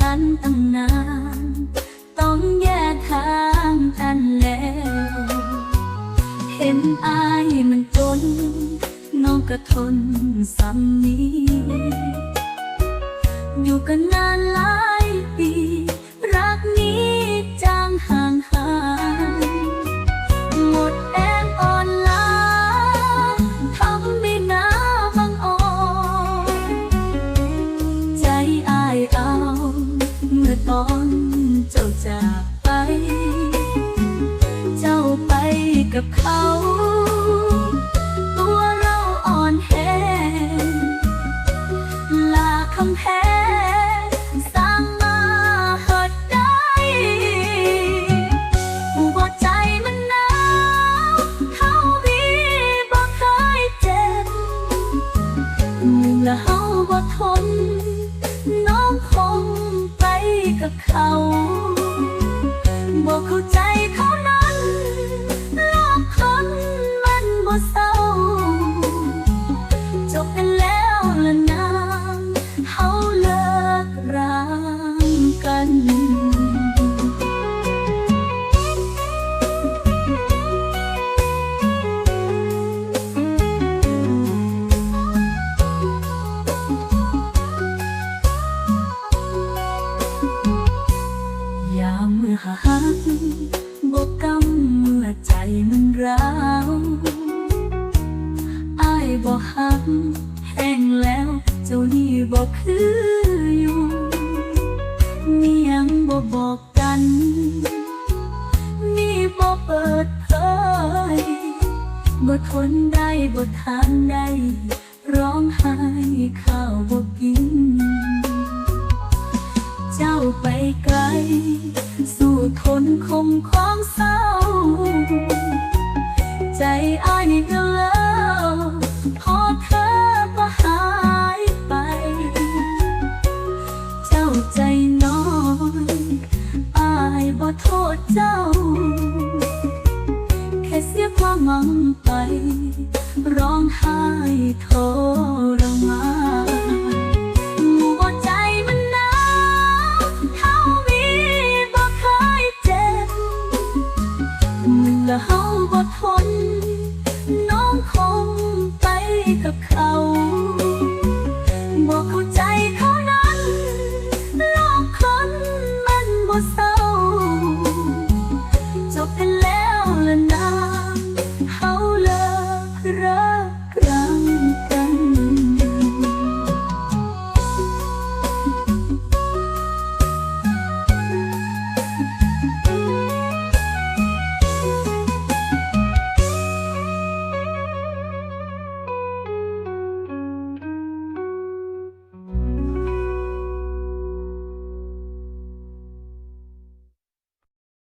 กันตั้งนาน ต้องแยกทางกันแล้ว เห็นอายมันจน น้องก็ทนซ้ำนี้ อยู่กันนานหลายปี กับเขา ตัวเราอ่อนแอลาคำแพงสร้างมาเหิดได้ผู้บ่ใจมันหนาวเขามีบ่เคยเจ็บหนึ่งละเฮาบ่ทน น้องคงไปกับเขาบ่เข้าใจเขา ล้วละนางเฮาเลิกรางกัน ยามเมื่อหักบอกกำเมื่อใจมันร้าวอาย บอกหักแห้งแล้วเจ้านี่บอกคืออยู่มียังบอกบอกกันมีบอกเปิดเผยบ่ทนได้บ่ทานได้ร้องไห้ข้าวบ่กิน เจ้าไปไกล สู่ทนคมของเศร้า ใจอ้ายนี่ก็เลิ โทษเจ้า แค่เสียความหวังไป ร้องไห้ทรมานหัวใจมันหนาวเท่ามีบ่เคยเจ็บมันละเฮาบ่ทน น้องคงไปกับเขา